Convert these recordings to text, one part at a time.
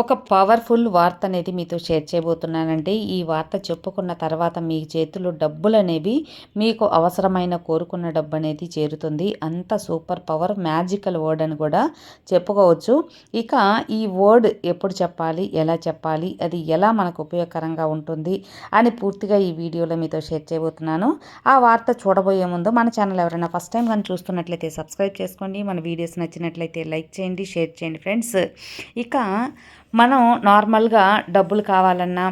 ఒక పవర్ఫుల్ వార్త అనేది మీతో షేర్ చేయబోతున్నానండి. ఈ వార్త చెప్పుకున్న తర్వాత మీ చేతిలో డబ్బులు అనేవి మీకు అవసరమైన కోరుకున్న డబ్బు అనేది చేరుతుంది. అంత సూపర్ పవర్ మ్యాజికల్ వర్డ్ అని కూడా చెప్పుకోవచ్చు. ఇక ఈ వర్డ్ ఎప్పుడు చెప్పాలి ఎలా చెప్పాలి అది ఎలా మనకు ఉపయోగకరంగా ఉంటుంది అని పూర్తిగా ఈ వీడియోలో మీతో షేర్ చేయబోతున్నాను. ఆ వార్త చూడబోయే ముందు మన ఛానల్ ఎవరైనా ఫస్ట్ టైం కానీ చూస్తున్నట్లయితే సబ్స్క్రైబ్ చేసుకోండి. మన వీడియోస్ నచ్చినట్లయితే లైక్ చేయండి షేర్ చేయండి ఫ్రెండ్స్. ఇక మనం నార్మల్గా డబ్బులు కావాలన్నా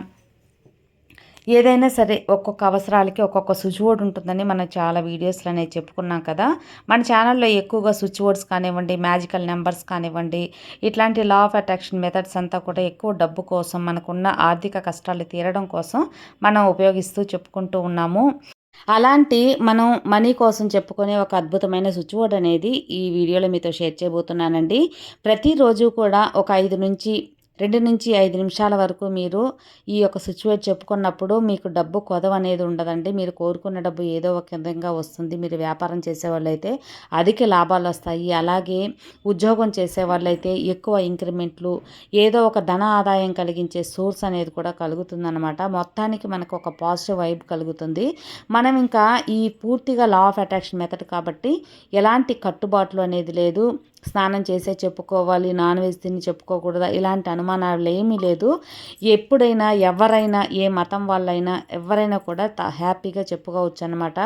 ఏదైనా సరే ఒక్కొక్క అవసరాలకి ఒక్కొక్క స్విచ్ బోర్డ్ ఉంటుందని మనం చాలా వీడియోస్లో అనేది చెప్పుకున్నాం కదా. మన ఛానల్లో ఎక్కువగా స్విచ్ బోర్డ్స్ కానివ్వండి మ్యాజికల్ నెంబర్స్ కానివ్వండి ఇట్లాంటి లా ఆఫ్ అట్రాక్షన్ మెథడ్స్ అంతా కూడా ఎక్కువ డబ్బు కోసం మనకున్న ఆర్థిక కష్టాలు తీరడం కోసం మనం ఉపయోగిస్తూ చెప్పుకుంటూ ఉన్నాము. అలాంటి మనం మనీ కోసం చెప్పుకునే ఒక అద్భుతమైన స్విచ్ బోర్డ్ అనేది ఈ వీడియోలో మీతో షేర్ చేయబోతున్నానండి. ప్రతిరోజు కూడా ఒక ఐదు నుంచి రెండు నుంచి ఐదు నిమిషాల వరకు మీరు ఈ యొక్క సిచ్యువేట్ చెప్పుకున్నప్పుడు మీకు డబ్బు కొదవ అనేది ఉండదండి. మీరు కోరుకున్న డబ్బు ఏదో ఒక విధంగా వస్తుంది. మీరు వ్యాపారం చేసేవాళ్ళైతే అధిక లాభాలు వస్తాయి. అలాగే ఉద్యోగం చేసేవాళ్ళైతే ఎక్కువ ఇంక్రిమెంట్లు ఏదో ఒక ధన ఆదాయం కలిగించే సోర్స్ అనేది కూడా కలుగుతుందన్నమాట. మొత్తానికి మనకు ఒక పాజిటివ్ వైబ్ కలుగుతుంది. మనం ఇంకా ఈ పూర్తిగా లా ఆఫ్ అట్రాక్షన్ మెథడ్ కాబట్టి ఎలాంటి కట్టుబాట్లు అనేది లేదు. స్నానం చేసే చెప్పుకోవాలి నాన్ వెజ్ తిని చెప్పుకోకూడదా? ఇలాంటి అనుమానాలు ఏమీ లేదు. ఎప్పుడైనా ఎవరైనా ఏ మతం వాళ్ళైనా ఎవరైనా కూడా హ్యాపీగా చెప్పుకోవచ్చు అనమాట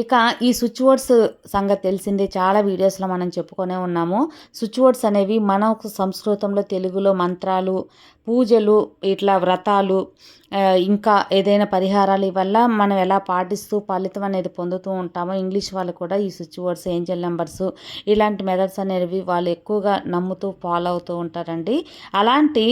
ఇక ఈ స్విచ్ వర్డ్స్ సంగతి తెలిసిందే. చాలా వీడియోస్లో మనం చెప్పుకొనే ఉన్నాము. స్విచ్ వర్డ్స్ అనేవి మన సంస్కృతంలో తెలుగులో మంత్రాలు పూజలు ఇట్లా వ్రతాలు ఇంకా ఏదైనా పరిహారాలు వల్ల మనం ఎలా పాటిస్తూ ఫలితం అనేది పొందుతూ ఉంటామో ఇంగ్లీష్ వాళ్ళు కూడా ఈ స్విచ్ వర్డ్స్ ఏంజల్ నెంబర్స్ ఇలాంటి మెథడ్స్ అనేవి వాళ్ళు ఎక్కువగా నమ్ముతూ ఫాలో అవుతూ ఉంటారండి. అలాంటి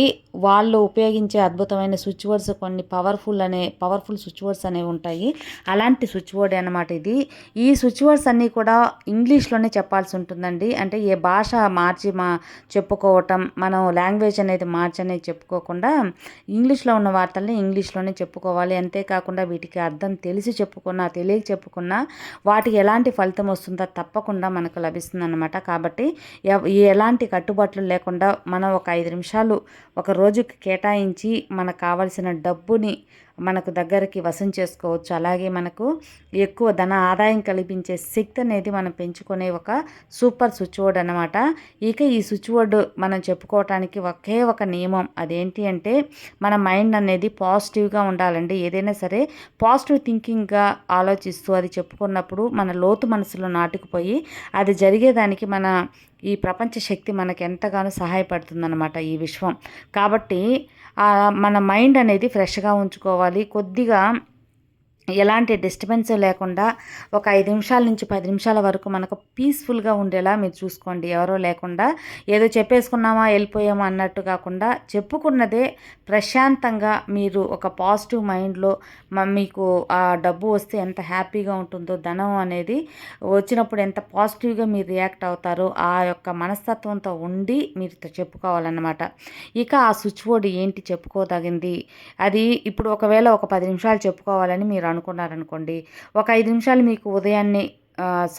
వాళ్ళు ఉపయోగించే అద్భుతమైన స్విచ్ వర్డ్స్ కొన్ని పవర్ఫుల్ అనే పవర్ఫుల్ స్విచ్ వర్డ్స్ అనేవి ఉంటాయి. అలాంటి స్విచ్ వర్డ్ అనమాట ఇది. ఈ స్విచ్ వర్డ్స్ అన్నీ కూడా ఇంగ్లీష్లోనే చెప్పాల్సి ఉంటుందండి. అంటే ఏ భాష మార్చి మా చెప్పుకోవటం మనం లాంగ్వేజ్ అనేది మార్చి అనేది చెప్పుకోకుండా ఇంగ్లీష్లో ఉన్న వార్తల్ని ఇంగ్లీష్లోనే చెప్పుకోవాలి. అంతేకాకుండా వీటికి అర్థం తెలిసి చెప్పుకున్నా తెలియక చెప్పుకున్నా వాటికి ఎలాంటి ఫలితం వస్తుందో తప్పకుండా మనకు లభిస్తుంది అనమాట కాబట్టి ఎలాంటి కట్టుబాట్లు లేకుండా మనం ఒక ఐదు నిమిషాలు ఒక రోజుకి కేటాయించి మనకు కావలసిన డబ్బుని మనకు దగ్గరికి వశం చేసుకోవచ్చు. అలాగే మనకు ఎక్కువ ధన ఆదాయం కల్పించే శక్తి అనేది మనం పెంచుకునే ఒక సూపర్ స్విచ్ బోర్డ్ అనమాట ఇక ఈ స్విచ్ బోర్డు మనం చెప్పుకోవటానికి ఒకే ఒక నియమం. అదేంటి అంటే మన మైండ్ అనేది పాజిటివ్గా ఉండాలండి. ఏదైనా సరే పాజిటివ్ థింకింగ్గా ఆలోచిస్తూ అది చెప్పుకున్నప్పుడు మన లోతు మనసులో నాటుకుపోయి అది జరిగేదానికి మన ఈ ప్రపంచ శక్తి మనకు ఎంతగానో సహాయపడుతుందన్నమాట ఈ విశ్వం. కాబట్టి మన మైండ్ అనేది ఫ్రెష్గా ఉంచుకోవాలి. కొద్దిగా ఎలాంటి డిస్టర్బెన్స్ లేకుండా ఒక ఐదు నిమిషాల నుంచి పది నిమిషాల వరకు మనకు పీస్ఫుల్గా ఉండేలా మీరు చూసుకోండి. ఎవరో లేకుండా ఏదో చెప్పేసుకున్నామా వెళ్ళిపోయామా అన్నట్టు కాకుండా చెప్పుకున్నదే ప్రశాంతంగా మీరు ఒక పాజిటివ్ మైండ్లో మీకు ఆ డబ్బు వస్తే ఎంత హ్యాపీగా ఉంటుందో ధనం అనేది వచ్చినప్పుడు ఎంత పాజిటివ్గా మీరు రియాక్ట్ అవుతారో ఆ యొక్క మనస్తత్వంతో ఉండి మీరు చెప్పుకోవాలన్నమాట. ఇక ఆ స్విచ్ బోర్డు ఏంటి చెప్పుకోదగింది? అది ఇప్పుడు ఒకవేళ ఒక పది నిమిషాలు చెప్పుకోవాలని మీరు అనుకున్నారనుకోండి ఒక ఐదు నిమిషాలు మీకు ఉదయాన్నే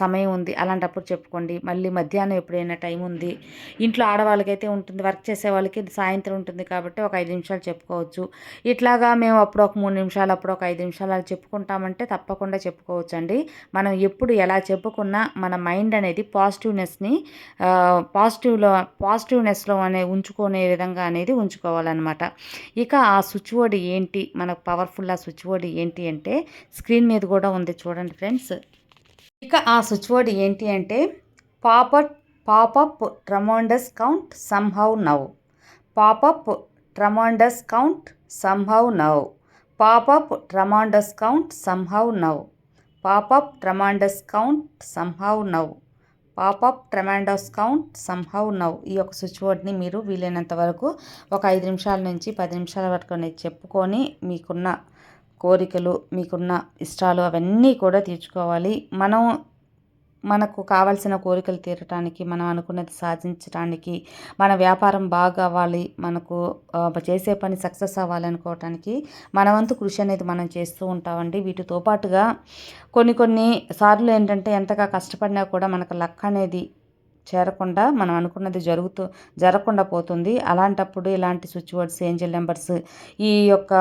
సమయం ఉంది. అలాంటప్పుడు చెప్పుకోండి. మళ్ళీ మధ్యాహ్నం ఎప్పుడైనా టైం ఉంది. ఇంట్లో ఆడవాళ్ళకైతే ఉంటుంది. వర్క్ చేసే వాళ్ళకి సాయంత్రం ఉంటుంది కాబట్టి ఒక ఐదు నిమిషాలు చెప్పుకోవచ్చు. ఇట్లాగా మేము అప్పుడు ఒక మూడు నిమిషాలు అప్పుడు ఒక ఐదు నిమిషాలు అలా చెప్పుకుంటామంటే తప్పకుండా చెప్పుకోవచ్చు అండి మనం ఎప్పుడు ఎలా చెప్పుకున్నా మన మైండ్ అనేది పాజిటివ్నెస్ని పాజిటివ్లో పాజిటివ్నెస్లో అనే ఉంచుకునే విధంగా అనేది ఉంచుకోవాలన్నమాట. ఇక ఆ స్విచ్ బోర్డ్ ఏంటి? మనకు పవర్ఫుల్ ఆ స్విచ్ బోర్డ్ ఏంటి అంటే స్క్రీన్ మీద కూడా ఉంది చూడండి ఫ్రెండ్స్. ఇక ఆ స్విచ్ వర్డ్ ఏంటి అంటే popup popup tremendous count somehow now popup tremendous count somehow now popup tremendous count somehow now popup tremendous count somehow now popup tremendous count somehow now ఈ యొక్క స్విచ్ వర్డ్ని మీరు వీలైనంత వరకు ఒక ఐదు నిమిషాల నుంచి పది నిమిషాల వరకు చెప్పుకొని మీకున్న కోరికలు మీకున్న ఇష్టాలు అవన్నీ కూడా తీర్చుకోవాలి. మనం మనకు కావాల్సిన కోరికలు తీరటానికి మనం అనుకున్నది సాధించడానికి మన వ్యాపారం బాగా అవ్వాలి మనకు చేసే పని సక్సెస్ అవ్వాలనుకోవటానికి మన వంతు కృషి అనేది మనం చేస్తూ ఉంటామండి. వీటితో పాటుగా కొన్ని కొన్ని సార్లు ఏంటంటే ఎంతగా కష్టపడినా కూడా మనకు లక్ అనేది చేరకుండా మనం అనుకున్నది జరుగుతూ జరగకుండా పోతుంది. అలాంటప్పుడు ఇలాంటి స్విచ్ వర్డ్స్ ఏంజల్ నెంబర్స్ ఈ యొక్క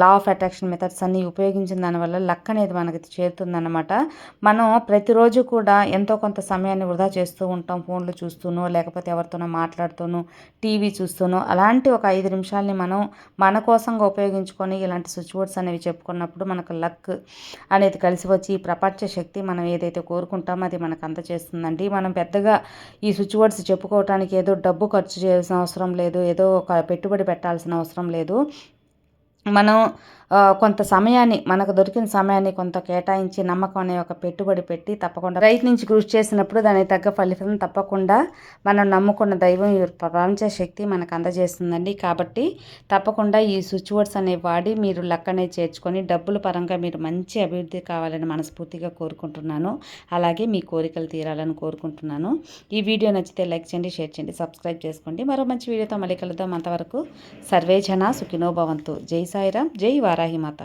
లా ఆఫ్ అట్రాక్షన్ మెథడ్స్ అన్నీ ఉపయోగించిన దానివల్ల లక్ అనేది మనకి చేరుతుందన్నమాట. మనం ప్రతిరోజు కూడా ఎంతో కొంత సమయాన్ని వృధా చేస్తూ ఉంటాం. ఫోన్లు చూస్తూనో లేకపోతే ఎవరితోనో మాట్లాడుతూనో టీవీ చూస్తూనో అలాంటి ఒక ఐదు నిమిషాలని మనం మన కోసంగా ఉపయోగించుకొని ఇలాంటి స్విచ్ వర్డ్స్ అనేవి చెప్పుకున్నప్పుడు మనకు లక్ అనేది కలిసి వచ్చి ఈ ప్రపంచ శక్తి మనం ఏదైతే కోరుకుంటామో అది మనకు అందచేస్తుందండి. మనం పెద్దగా ఈ స్విచ్ వర్డ్స్ చెప్పుకోవటానికి ఏదో డబ్బు ఖర్చు చేయాల్సిన అవసరం లేదు ఏదో ఒక పెట్టుబడి పెట్టాల్సిన అవసరం లేదు. మనం కొంత సమయాన్ని మనకు దొరికిన సమయాన్ని కొంత కేటాయించి నమ్మకం అనే ఒక పెట్టుబడి పెట్టి తప్పకుండా ప్రయత్నించి కృషి చేసినప్పుడు దానికి తగ్గ ఫలితం తప్పకుండా మనం నమ్ముకున్న దైవం ప్రపంచ శక్తి మనకు అందజేస్తుందండి. కాబట్టి తప్పకుండా ఈ స్విచ్ వర్డ్స్ అనేవి వాడి మీరు లక్కనే చేర్చుకొని డబ్బుల పరంగా మీరు మంచి అభివృద్ధి కావాలని మనస్ఫూర్తిగా కోరుకుంటున్నాను. అలాగే మీ కోరికలు తీరాలని కోరుకుంటున్నాను. ఈ వీడియో నచ్చితే లైక్ చేయండి షేర్ చేయండి సబ్స్క్రైబ్ చేసుకోండి. మరో మంచి వీడియోతో మళ్ళీ కలుద్దాం. అంతవరకు సర్వేజన సుఖినోభవంతు జై సాయిరామ్. జై వారాహిమాత